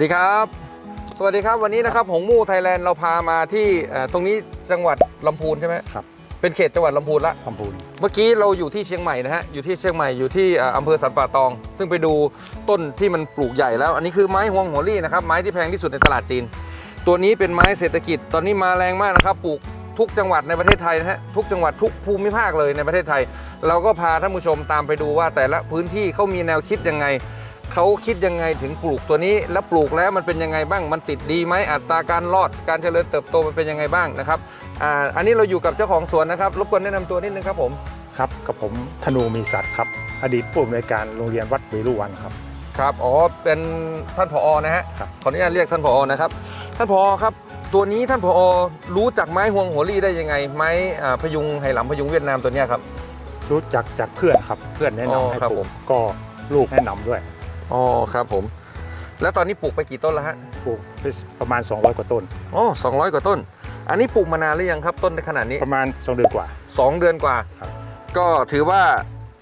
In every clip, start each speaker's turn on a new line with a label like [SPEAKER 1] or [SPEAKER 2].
[SPEAKER 1] ดีครับ สวัสดีครับวันนี้นะครับหงมู่ไทยแลนด์เราพามาที่เอ่อตรงนี้จังหวัดลำพูนใช่ไหม
[SPEAKER 2] ครับ
[SPEAKER 1] เป็นเขตจังหวัดลำพูนละ
[SPEAKER 2] ลำพูน
[SPEAKER 1] เมื่อกี้เราอยู่ที่เชียงใหม่นะฮะ อยู่ที่เชียงใหม่ อยู่ที่เอ่ออำเภอสันป่าตอง ซึ่งไปดูต้นที่มันปลูกใหญ่แล้ว อันนี้คือไม้ฮวงหัวรี่นะครับ ไม้ที่แพงที่สุดในตลาดจีน ตัวนี้เป็นไม้เศรษฐกิจ ตอนนี้มาแรงมากนะครับ ปลูกทุกจังหวัดในประเทศไทยนะฮะ ทุกจังหวัดทุกภูมิภาคเลยในประเทศไทย เราก็พาท่านผู้ชมตามไปดูว่าแต่ละพื้นที่เขามีแนวคิดยังไง เขาคิดยังไงถึงปลูกตัวนี้ แล้วปลูกแล้วมันเป็นยังไงบ้าง มันติดดีไหมอัตราการรอด การเจริญเติบโตมันเป็นยังไงบ้างนะครับอ่าอันนี้เราอยู่กับเจ้าของสวนนะครับ รบกวนแนะนำตัวนิดนึงครับผม
[SPEAKER 2] ครับกับผมธนูมีสัตว์ครับ อดีตผู้อำนวยการโรงเรียนวัดเวรุวันครับ
[SPEAKER 1] ครับ อ๋อ เป็นท่านผอนะฮะ
[SPEAKER 2] ครับ
[SPEAKER 1] ขออนุญาตเรียกท่านผอนะครับ ท่านผอครับ ตัวนี้ท่านผอรู้จักไม้ฮวงหัวลี่ได้ยังไง ไม้อ่าพยุงไหหลำพยุงเวียดนามตัวเนี้ยครับ
[SPEAKER 2] รู้จักจากเพื่อนครับ เพื่อนแนะ
[SPEAKER 1] อ๋อนำ
[SPEAKER 2] ให้
[SPEAKER 1] ครับ
[SPEAKER 2] ปลู
[SPEAKER 1] ผ
[SPEAKER 2] ก
[SPEAKER 1] ม
[SPEAKER 2] ก็ลูกแนะนำด้วย
[SPEAKER 1] อ๋อครับผม แล้วตอนนี้ปลูกไปกี่ต้นแล้วฮะ
[SPEAKER 2] ปลูกไปประมาณ 200 กว่าต้น
[SPEAKER 1] อ๋อสองกว่าต้น อันนี้ปลูกมานานหรือยังครับ ต้นในขนาดนี้
[SPEAKER 2] ประมาณ 2 เดือนกว่า
[SPEAKER 1] 2 เดือนกว่า
[SPEAKER 2] ครับ
[SPEAKER 1] ก็ถือว่า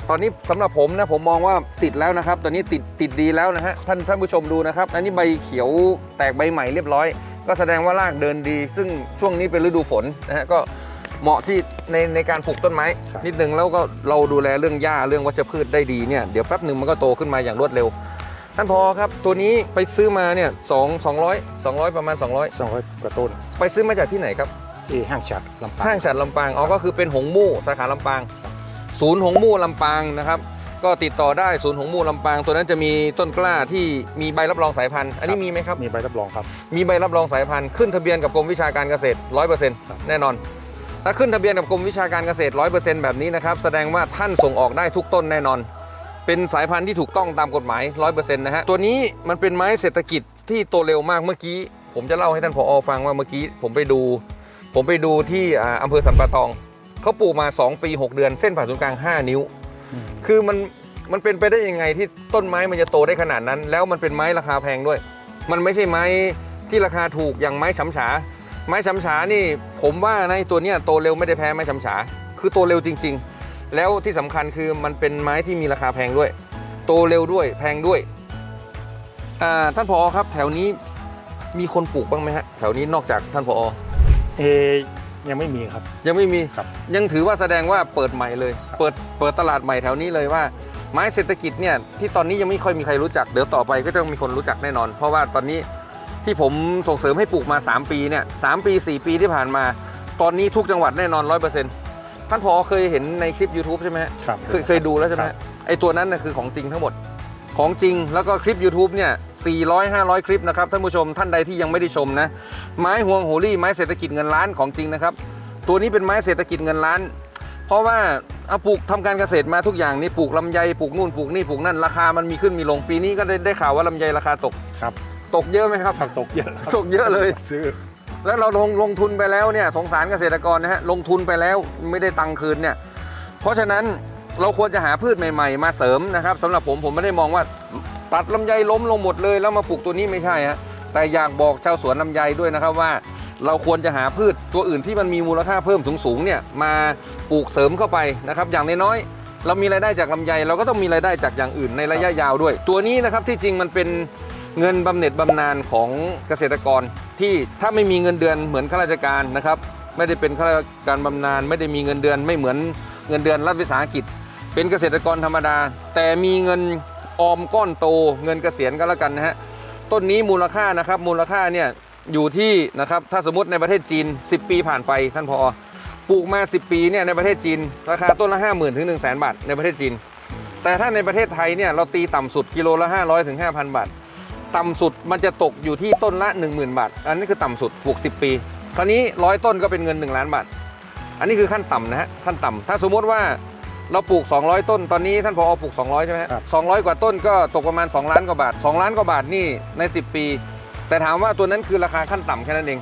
[SPEAKER 1] ตอนนี้สำหรับผมนะผมมองว่าติดแล้วนะครับ ตอนนี้ติดติดดีแล้วนะฮะท่านท่านผู้ชมดูนะครับ อันนี้ใบเขียวแตกใบใหม่เรียบร้อย ก็แสดงว่ารากเดินดี ซึ่งช่วงนี้เป็นฤดูฝนนะฮะก็เหมาะที่ในในการปลูกต้นไม้
[SPEAKER 2] ครับ
[SPEAKER 1] นิดนึงแล้วก็เราดูแลเรื่องหญ้าเรื่องวัชพืชได้ดีเนี่ยเดี๋ยวแป๊บหนึ่งมันก็โตขึ้นมาอย่างรวดเร็ว ท่านพอครับตัวนี้ไปซื้อมาเนี่ยสองสองร้อยสองร้อยประมาณ 200
[SPEAKER 2] 200กว่าต้น
[SPEAKER 1] ไปซื้อมาจากที่ไหนครับ
[SPEAKER 2] ที่ห้างฉัดลำปาง
[SPEAKER 1] ห้างฉัดลำปางอ๋อก็คือเป็นหงมู่สาขาลำปาง ศูนย์หงมู่ลำปางนะครับก็ติดต่อได้ศูนย์หงมู่ลำปางตัวนั้นจะมีต้นกล้าที่มีใบรับรองสายพันธุ์อันนี้มีไหมครับ
[SPEAKER 2] มีใบรับรองครับ
[SPEAKER 1] มีใบรับรองสายพันธุ์ขึ้นทะเบียนกับกรมวิชาการเกษตร
[SPEAKER 2] ครับ
[SPEAKER 1] 100%แน่นอน ถ้าขึ้นทะเบียนกับกรมวิชาการเกษตร100%แบบนี้นะครับแสดงว่าท่านส่งออกได้ทุกต้นแน่นอน เป็นสายพันธุ์ที่ถูกต้องตามกฎหมาย 100%นะฮะ ตัวนี้มันเป็นไม้เศรษฐกิจที่โตเร็วมากเมื่อกี้ ผมจะเล่าให้ท่านผอฟังว่าเมื่อกี้ ผมไปดู ผมไปดูที่อำเภอสันปะตอง เขาปลูกมา 2 ปี 6 เดือน เส้นผ่าศูนย์กลาง 5 นิ้ว คือมันมันเป็นไปได้ยังไงที่ต้นไม้มันจะโตได้ขนาดนั้น แล้วมันเป็นไม้ราคาแพงด้วย มันไม่ใช่ไม้ที่ราคาถูกอย่างไม้ฉำฉา ไม้ฉำฉานี่ ผมว่าในตัวเนี้ยโตเร็วไม่ได้แพ้ไม้ฉำฉา คือโตเร็วจริง ๆ แล้วที่สำคัญคือมันเป็นไม้ที่มีราคาแพงด้วย โตเร็วด้วยแพงด้วยอ่าท่านผอครับ แถวนี้มีคนปลูกบ้างไหมฮะแถวนี้นอกจากท่านผอ
[SPEAKER 2] เอยังไม่มีครับ
[SPEAKER 1] ยังไม่มี
[SPEAKER 2] ครับ
[SPEAKER 1] ยังถือว่าแสดงว่าเปิดใหม่เลย
[SPEAKER 2] ครับ
[SPEAKER 1] เปิดเปิดตลาดใหม่แถวนี้เลยว่าไม้เศรษฐกิจเนี่ยที่ตอนนี้ยังไม่ค่อยมีใครรู้จักเดี๋ยวต่อไปก็ต้องมีคนรู้จักแน่นอน เพราะว่าตอนนี้ที่ผมส่งเสริมให้ปลูกมา 3 ปีเนี่ยสปี 4 ปีที่ผ่านมา ตอนนี้ทุกจังหวัดแน่นอน 100% ท่านพอเคยเห็นในคลิป YouTube ใช่ไหมฮะ
[SPEAKER 2] ครับ
[SPEAKER 1] เคยเคยดูแล้วใช่ไหม
[SPEAKER 2] ครับ
[SPEAKER 1] ไอตัวนั้นนะคือของจริงทั้งหมดของจริงแล้วก็คลิป YouTube เนี่ย 400 500 คลิปนะครับ ท่านผู้ชมท่านใดที่ยังไม่ได้ชมนะ ไม้ห่วงโหรี่ไม้เศรษฐกิจเงินล้านของจริงนะครับ ตัวนี้เป็นไม้เศรษฐกิจเงินล้าน เพราะว่าเอาปลูกทำการเกษตรมาทุกอย่างนี่ปลูกลำไยปลูกนู่นปลูกนี่ปลูกนั่นราคามันมีขึ้นมีลงปีนี้ก็ได้ได้ข่าวว่าลำไยราคาตก
[SPEAKER 2] ครับ
[SPEAKER 1] ตกเยอะไหมครับ
[SPEAKER 2] ผักตกเยอะครับ
[SPEAKER 1] ตกเยอะเลย
[SPEAKER 2] ซื้อ
[SPEAKER 1] แล้วเราลงลงทุนไปแล้วเนี่ยสงสารเกษตรกรนะฮะลงทุนไปแล้วไม่ได้ตังค์คืนเนี่ยเพราะฉะนั้นเราควรจะหาพืชใหม่ๆ มาเสริมนะครับสำหรับผมผมไม่ได้มองว่าตัดลำไยล้มลงหมดเลย แล้วมาปลูกตัวนี้ไม่ใช่ฮะแต่อยากบอกชาวสวนลำไยด้วยนะครับว่า เราควรจะหาพืชตัวอื่นที่มันมีมูลค่าเพิ่มสูงๆเนี่ยมาปลูกเสริมเข้าไปนะครับอย่างน้อยๆเรามีรายได้จากลำไย เราก็ต้องมีรายได้จากอย่างอื่นในระยะยาวด้วย ตัวนี้นะครับที่จริงมันเป็น เงินบำเหน็จบำนาญของเกษตรกร ที่ถ้าไม่มีเงินเดือนเหมือนข้าราชการนะครับ ไม่ได้เป็นข้าราชการบำนาญไม่ได้มีเงินเดือนไม่เหมือนเงินเดือนรัฐวิสาหกิจ เป็นเกษตรกรธรรมดา แต่มีเงินออมก้อนโต เงินเกษียณก็แล้วกันนะฮะต้นนี้มูลค่านะครับมูลค่าเนี่ยอยู่ที่นะครับถ้าสมมติในประเทศจีน 10 ปีผ่านไปท่านพอปลูกมา 10 ปีเนี่ยในประเทศจีน ราคาต้นละ 5 0,000 ถึง 1 0 0 0 0แบาทในประเทศจีน แต่ถ้าในประเทศไทยเนี่ยเราตีต่ำสุดกิโลละ 500 ถึง 5,000 บาท ต่ำสุดมันจะตกอยู่ที่ต้นละ 10,000 บาท อันนี้คือต่ำสุดปลูก10 ปี คราวนี้ร้อยต้นก็เป็นเงิน 1 ล้านบาท อันนี้คือขั้นต่ำนะฮะขั้นต่ำถ้าสมมติว่าเราปลูก 200 ต้น ตอนนี้ท่านพอปลูก 200 ใช่ไหมฮะ
[SPEAKER 2] ครับ
[SPEAKER 1] 200กว่าต้นก็ตกประมาณ 2 ล้านกว่าบาท 2 ล้านกว่าบาทนี่ใน 10 ปี แต่ถามว่าตัวนั้นคือราคาขั้นต่ำแค่นั้นเอง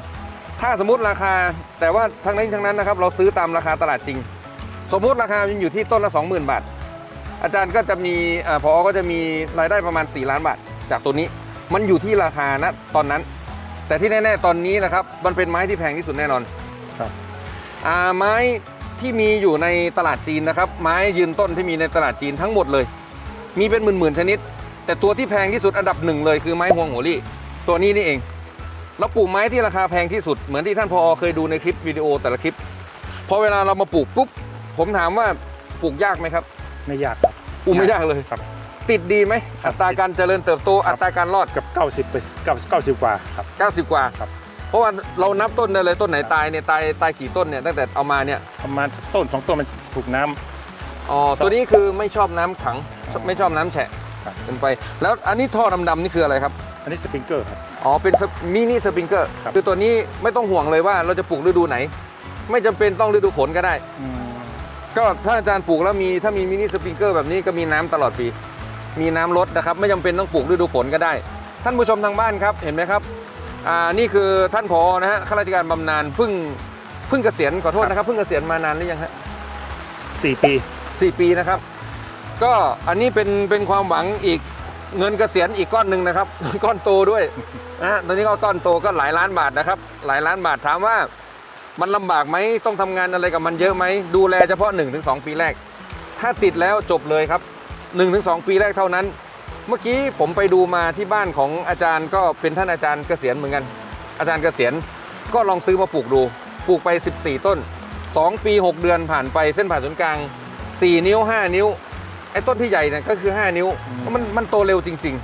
[SPEAKER 1] ถ้าสมมติราคา แต่ว่าทั้งนั้นทั้งนั้นนะครับเราซื้อตามราคาตลาดจริง สมมุติราคามันอยู่ที่ต้นละ 20,000 บาท อาจารย์ก็จะมีเอ่อพอก็จะมีรายได้ประมาณ 4 ล้านบาทจากตัวนี้ มันอยู่ที่ราคานะตอนนั้น แต่ที่แน่ ๆ ตอนนี้นะครับ มันเป็นไม้ที่แพงที่สุดแน่นอน
[SPEAKER 2] ครับ
[SPEAKER 1] อ่าไม้ที่มีอยู่ในตลาดจีนนะครับ ไม้ยืนต้นที่มีในตลาดจีนทั้งหมดเลย มีเป็นหมื่นๆชนิด แต่ตัวที่แพงที่สุดอันดับหนึ่งเลยคือไม้ฮวงโหรี่ตัวนี้นี่เองเราปลูกไม้ที่ราคาแพงที่สุดเหมือนที่ท่านพอเคยดูในคลิปวิดีโอแต่ละคลิปพอเวลาเรามาปลูกปุ๊บผมถามว่าปลูกยากไหมครับ
[SPEAKER 2] ไม่ยากครับ
[SPEAKER 1] ปลูกไม่ยากเลย
[SPEAKER 2] ครับ
[SPEAKER 1] ติดดีไหม
[SPEAKER 2] ครับ
[SPEAKER 1] อัตราการเจริญเติบโต
[SPEAKER 2] ครับ
[SPEAKER 1] อัตราการรอด
[SPEAKER 2] กับ 90เปอร์90 90 กว่าครับ
[SPEAKER 1] 90 กว่า
[SPEAKER 2] ครับ
[SPEAKER 1] เพราะว่าเรานับต้นได้เลยต้นไหนตายเนี่ยตายตายกี่ต้นเนี่ยตั้งแต่เอามาเนี่ย
[SPEAKER 2] ประมาณต้นสองต้นมันถูกน้ำ
[SPEAKER 1] อ๋อตัวนี้คือไม่ชอบน้ำขังไม่ชอบน้ำแฉะ
[SPEAKER 2] ครับ
[SPEAKER 1] เกินไป แล้วอันนี้ท่อดำๆนี่คืออะไรครับ
[SPEAKER 2] อันนี้สปริงเกอร์ครับ
[SPEAKER 1] อ๋อเป็นมินิสปริงเกอร์
[SPEAKER 2] ครับ
[SPEAKER 1] คือตัวนี้ไม่ต้องห่วงเลยว่าเราจะปลูกฤดูไหน ไม่จำเป็นต้องฤดูฝนก็ได้
[SPEAKER 2] อืม
[SPEAKER 1] ก็ถ้าอาจารย์ปลูกแล้วมีถ้ามีมินิสปริงเกอร์แบบนี้ก็มีน้ำตลอดปี มีน้ำลดนะครับ ไม่จำเป็นต้องปลูกฤดูฝนก็ได้ ท่านผู้ชมทางบ้านครับเห็นไหมครับอ่านี่คือท่านผอนะฮะข้าราชการบำนาญเพิ่งเพิ่งเกษียณขอโทษนะครับเพิ่งเกษียณมานานหรือยังฮะ
[SPEAKER 2] สี่ปี
[SPEAKER 1] สี่ปีนะครับ ก็อันนี้เป็นเป็นความหวังอีกเงินเกษียณอีกก้อนหนึ่งนะครับ ก้อนโตด้วยนะฮะตอนนี้ก็ก้อนโตก็หลายล้านบาทนะครับ หลายล้านบาทถามว่ามันลำบากไหมต้องทำงานอะไรกับมันเยอะไหมดูแลเฉพาะ 1-2 ปีแรก ถ้าติดแล้วจบเลยครับ 1-2 ปีแรกเท่านั้น เมื่อกี้ผมไปดูมาที่บ้านของอาจารย์ก็เป็นท่านอาจารย์เกษียณเหมือนกัน อาจารย์เกษียณก็ลองซื้อมาปลูกดู ปลูกไป 14 ต้น 2 ปี 6 เดือนผ่านไปเส้นผ่าศูนย์กลาง 4 นิ้ว 5 นิ้ว ไอ้ต้นที่ใหญ่เนี่ยก็คือ 5 นิ้ว มันมันโตเร็วจริง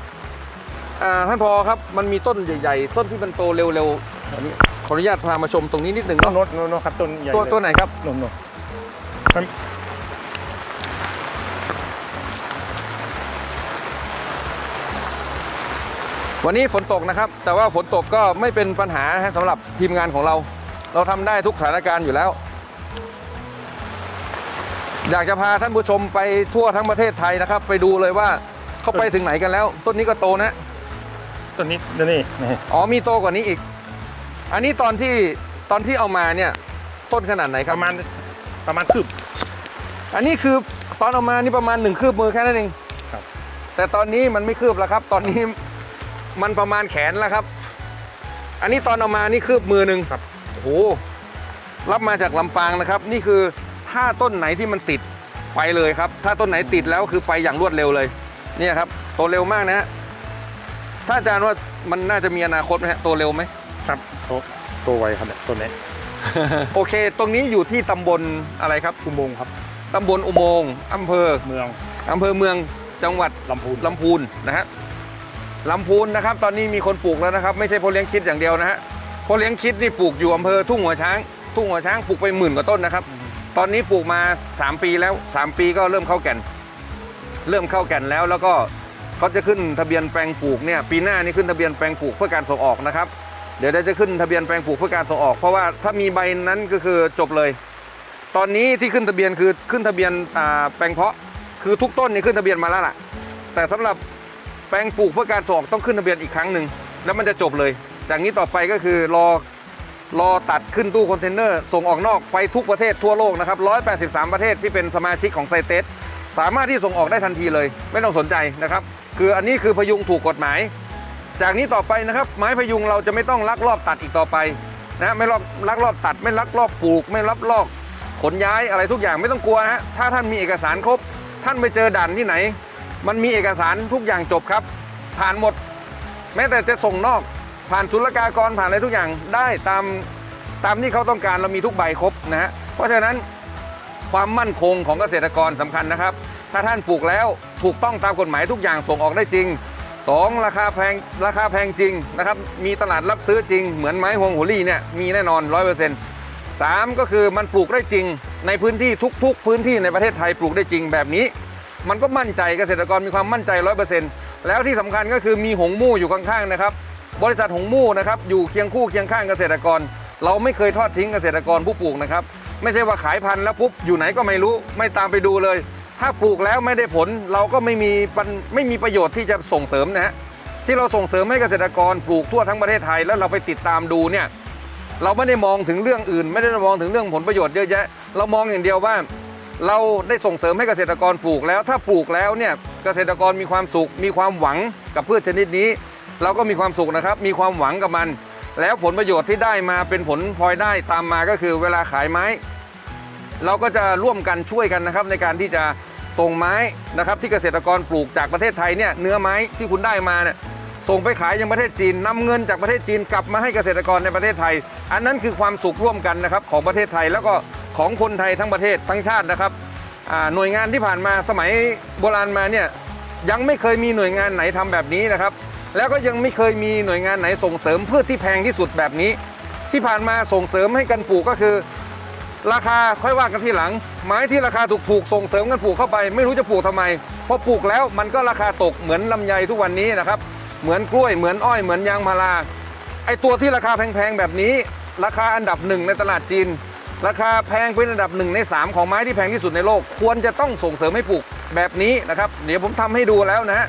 [SPEAKER 1] ๆอ่าท่านพอครับ มันมีต้นใหญ่ๆ ต้นที่มันโตเร็วๆอันนี้ขออนุญาตพามาชมตรงนี้นิดหนึ่ง
[SPEAKER 2] โน้
[SPEAKER 1] เนาะ
[SPEAKER 2] นโน้นโน้นครับต้นใหญ่
[SPEAKER 1] ตัว
[SPEAKER 2] เลย
[SPEAKER 1] ตัวไหนครับ
[SPEAKER 2] โน้นโน้นมัน
[SPEAKER 1] วันนี้ฝนตกนะครับ แต่ว่าฝนตกก็ไม่เป็นปัญหาฮะสำหรับทีมงานของเรา เราทำได้ทุกสถานการณ์อยู่แล้ว อยากจะพาท่านผู้ชมไปทั่วทั้งประเทศไทยนะครับ ไปดูเลยว่าเขาไปถึงไหนกันแล้ว ต้นนี้ก็โตนะ
[SPEAKER 2] ต้นนี้ต้นนี้นี่
[SPEAKER 1] อ๋อมีโตกว่านี้อีก อันนี้ตอนที่ตอนที่เอามาเนี่ย ต้นขนาดไหนค
[SPEAKER 2] ป
[SPEAKER 1] รับ
[SPEAKER 2] ระมาณประมาณคืบ
[SPEAKER 1] อันนี้คือตอนเอามานี่ประมาณหนึ่งคืบมือแค่นั้นเอง
[SPEAKER 2] ครับ
[SPEAKER 1] แต่ตอนนี้มันไม่คืบแล้วครับ ตอนนี้ มันประมาณแขนแล้วครับ อันนี้ตอนเอามานี่คืบมือหนึ่ง
[SPEAKER 2] ครับ
[SPEAKER 1] โอ้โหรับมาจากลำปางนะครับ นี่คือถ้าต้นไหนที่มันติดไปเลยครับ ถ้าต้นไหนติดแล้วคือไปอย่างรวดเร็วเลย เนี่ยครับโตเร็วมากนะฮะถ้าอาจารย์ว่ามันน่าจะมีอนาคตไหมฮะโตเร็วไหม
[SPEAKER 2] ครับโตโตไวครับเนี่ยต้นนี้
[SPEAKER 1] โอเค ตรงนี้อยู่ที่ตำบลอะไรครับ
[SPEAKER 2] อุโมงค์ครับ
[SPEAKER 1] ตำบลอุโมงค์อำเภอ
[SPEAKER 2] เมือง
[SPEAKER 1] อำเภอเมืองจังหวัด
[SPEAKER 2] ลำพูน
[SPEAKER 1] ลำพูนนะฮะ ลำพูนนะครับ ตอนนี้มีคนปลูกแล้วนะครับ ไม่ใช่พ่อเลี้ยงคิดอย่างเดียวนะฮะพ่อเลี้ยงคิดนี่ปลูกอยู่อำเภอทุ่งหัวช้าง ทุ่งหัวช้างปลูกไปหมื่นกว่าต้นนะครับ ตอนนี้ปลูกมา 3 ปีแล้ว 3 ปีก็เริ่มเข้าแก่น เริ่มเข้าแก่นแล้วแล้วก็เขาจะขึ้นทะเบียนแปลงปลูกเนี่ยปีหน้านี่ขึ้นทะเบียนแปลงปลูกเพื่อการส่งออกนะครับ เดี๋ยวเราจะขึ้นทะเบียนแปลงปลูกเพื่อการส่งออก เพราะว่าถ้ามีใบนั้นก็คือจบเลย ตอนนี้ที่ขึ้นทะเบียนคือขึ้นทะเบียนแปลงเพาะ คือทุกต้นนี่ขึ้นทะเบียนมาแล้วล่ะ แต่สำหรับ แปลงปลูกเพื่อการส่งอกต้องขึ้นทะเบียนอีกครั้งหนึ่งแล้วมันจะจบเลย จากนี้ต่อไปก็คือรอรอตัดขึ้นตู้คอนเทนเนอร์ ส่งออกนอกไปทุกประเทศทั่วโลกนะครับ 183 ประเทศที่เป็นสมาชิกของไซเตสสามารถที่ส่งออกได้ทันทีเลย ไม่ต้องสนใจนะครับ คืออันนี้คือพยุงถูกกฎหมาย จากนี้ต่อไปนะครับ ไม้พยุงเราจะไม่ต้องลักลอบตัดอีกต่อไปนะไม่ลอบลักลอบตัด ไม่ลักลอบปลูก ไม่ลักลอบขนย้ายอะไรทุกอย่างไม่ต้องกลัวนะฮะถ้าท่านมีเอกสารครบ ท่านไปเจอด่านที่ไหน มันมีเอกสารทุกอย่างจบครับ ผ่านหมด แม้แต่จะส่งนอก ผ่านศุลกากรผ่านอะไรทุกอย่างได้ตามตามที่เขาต้องการเรามีทุกใบครบนะฮะเพราะฉะนั้นความมั่นคงของเกษตรกรสำคัญนะครับ ถ้าท่านปลูกแล้วถูกต้องตามกฎหมายทุกอย่างส่งออกได้จริง 2 ราคาแพงราคาแพงจริงนะครับมีตลาดรับซื้อจริง เหมือนไม้ฮวงหัวลี่เนี่ยมีแน่นอน 100% 3 ก็คือมันปลูกได้จริงในพื้นที่ทุก ๆ พื้นที่ในประเทศไทยปลูกได้จริงแบบนี้ มันก็มั่นใจเกษตรกรมีความมั่นใจ 100%แล้วที่สำคัญก็คือมีหงมู่อยู่ข้างๆนะครับบริษัทหงมู่นะครับอยู่เคียงคู่เคียงข้างเกษตรกร เราไม่เคยทอดทิ้งเกษตรกรผู้ปลูกนะครับไม่ใช่ว่าขายพันธุ์แล้วปุ๊บอยู่ไหนก็ไม่รู้ไม่ตามไปดูเลย ถ้าปลูกแล้วไม่ได้ผลเราก็ไม่มีปันไม่มีประโยชน์ที่จะส่งเสริมนะฮะที่เราส่งเสริมให้เกษตรกรปลูกทั่วทั้งประเทศไทยแล้วเราไปติดตามดูเนี่ยเราไม่ได้มองถึงเรื่องอื่น ไม่ได้มองถึงเรื่องผลประโยชน์เยอะแยะ เรามองอย่างเดียวว่า เราได้ส่งเสริมให้เกษตรกรปลูกแล้ว ถ้าปลูกแล้วเนี่ยเกษตรกรมีความสุข มีความหวังกับพืชชนิดนี้ เราก็มีความสุขนะครับ มีความหวังกับมัน แล้วผลประโยชน์ที่ได้มาเป็นผลพลอยได้ตามมาก็คือเวลาขายไม้ เราก็จะร่วมกันช่วยกันนะครับในการที่จะส่งไม้นะครับที่เกษตรกรปลูกจากประเทศไทยเนี่ยเนื้อไม้ที่คุณได้มาเนี่ยส่งไปขายยังประเทศจีนนำเงินจากประเทศจีนกลับมาให้เกษตรกรในประเทศไทย อันนั้นคือความสุขร่วมกันนะครับของประเทศไทยแล้วก็ ของคนไทยทั้งประเทศทั้งชาตินะครับหน่วยงานที่ผ่านมาสมัยโบราณมาเนี่ยยังไม่เคยมีหน่วยงานไหนทำแบบนี้นะครับ แล้วก็ยังไม่เคยมีหน่วยงานไหนส่งเสริมพืชที่แพงที่สุดแบบนี้ ที่ผ่านมาส่งเสริมให้กันปลูกก็คือ ราคาค่อยว่ากันที่หลัง ไม้ที่ราคาถูกๆส่งเสริมกันปลูกเข้าไป ไม่รู้จะปลูกทำไมพอปลูกแล้วมันก็ราคาตกเหมือนลำไยทุกวันนี้นะครับ เหมือนกล้วยเหมือนอ้อยเหมือนยางพาราไอตัวที่ราคาแพงๆแบบนี้ ราคาอันดับหนึ่งในตลาดจีน ราคาแพงเป็นอันดับหนึ่งในสามของไม้ที่แพงที่สุดในโลก ควรจะต้องส่งเสริมให้ปลูกแบบนี้นะครับ เดี๋ยวผมทำให้ดูแล้วนะฮะ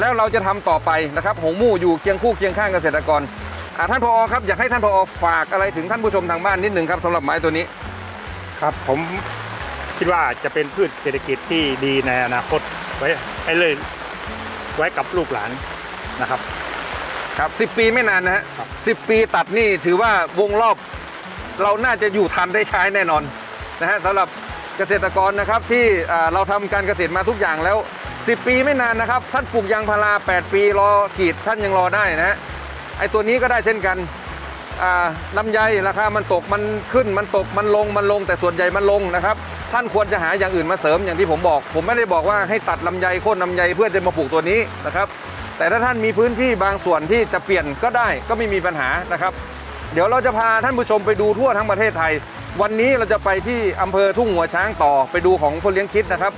[SPEAKER 1] แล้วเราจะทำต่อไปนะครับหงมู่อยู่เคียงคู่เคียงข้างเกษตรกรอ่าท่านพอครับอยากให้ท่านพอฝากอะไรถึงท่านผู้ชมทางบ้านนิดหนึ่งครับสำหรับไม้ตัวนี้
[SPEAKER 2] ครับผมคิดว่าจะเป็นพืชเศรษฐกิจที่ดีในอนาคตไว้ให้เลยไว้กับลูกหลานนะครับ
[SPEAKER 1] ครับสิปีไม่นานนะฮะ
[SPEAKER 2] ครับ
[SPEAKER 1] สิปีตัดนี่ถือว่าวงรอบ เราน่าจะอยู่ทันได้ใช้แน่นอนนะฮะสำหรับเกษตรกรนะครับที่เราทำการเกษตรมาทุกอย่างแล้ว 10 ปีไม่นานนะครับ ท่านปลูกยางพารา 8 ปีรอกรีดท่านยังรอได้นะฮะไอตัวนี้ก็ได้เช่นกันอ่าลำไยราคามันตกมันขึ้นมันตกมันลงมันลง แต่ส่วนใหญ่มันลงนะครับท่านควรจะหาอย่างอื่นมาเสริมอย่างที่ผมบอก ผมไม่ได้บอกว่าให้ตัดลำไยโค่นลำไยเพื่อจะมาปลูกตัวนี้นะครับแต่ถ้าท่านมีพื้นที่บางส่วนที่จะเปลี่ยนก็ได้ก็ไม่มีปัญหานะครับ เดี๋ยวเราจะพาท่านผู้ชมไปดูทั่วทั้งประเทศไทย วันนี้เราจะไปที่อำเภอทุ่งหัวช้างต่อไปดูของคนเลี้ยงคิดนะครับ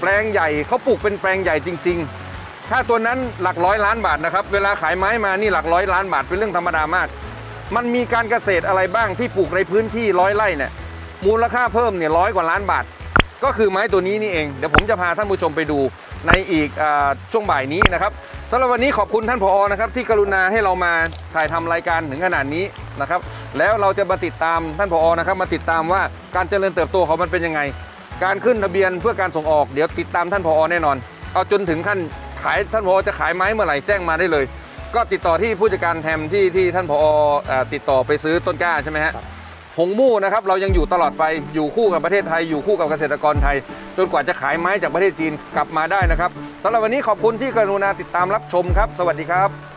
[SPEAKER 1] แปลงใหญ่เขาปลูกเป็นแปลงใหญ่จริง ๆ ถ้าตัวนั้นหลักร้อยล้านบาทนะครับ เวลาขายไม้มานี่หลักร้อยล้านบาทเป็นเรื่องธรรมดามาก มันมีการเกษตรอะไรบ้างที่ปลูกในพื้นที่ร้อยไร่เนี่ยมูลค่าเพิ่มเนี่ยร้อยกว่าล้านบาท ก็คือไม้ตัวนี้นี่เอง เดี๋ยวผมจะพาท่านผู้ชมไปดูในอีกอช่วงบ่ายนี้นะครับำหรับวันนี้ขอบคุณท่านผอนะครับที่กรุณาให้เรามาถ่ายทำรายการถึงขนาดนี้นะครับ แล้วเราจะมาติดตามท่านผอนะครับ มาติดตามว่าการเจริญเติบโตของมันเป็นยังไง การขึ้นทะเบียนเพื่อการส่งออกเดี๋ยวติดตามท่านผอแน่นอน เอาจนถึงขั้นขายท่านผอจะขายไม้เมื่อไหร่แจ้งมาได้เลย ก็ติดต่อที่ผู้จัดการแทมที่ที่ท่านผอเอ่อติดต่อไปซื้อต้นกล้าใช่ไหมฮะ หงมู่นะครับเรายังอยู่ตลอดไปอยู่คู่กับประเทศไทย อยู่คู่กับเกษตรกรไทย จนกว่าจะขายไม้จากประเทศจีนกลับมาได้นะครับสำหรับวันนี้ขอบคุณที่กรุณาติดตามรับชมครับ สวัสดีครับ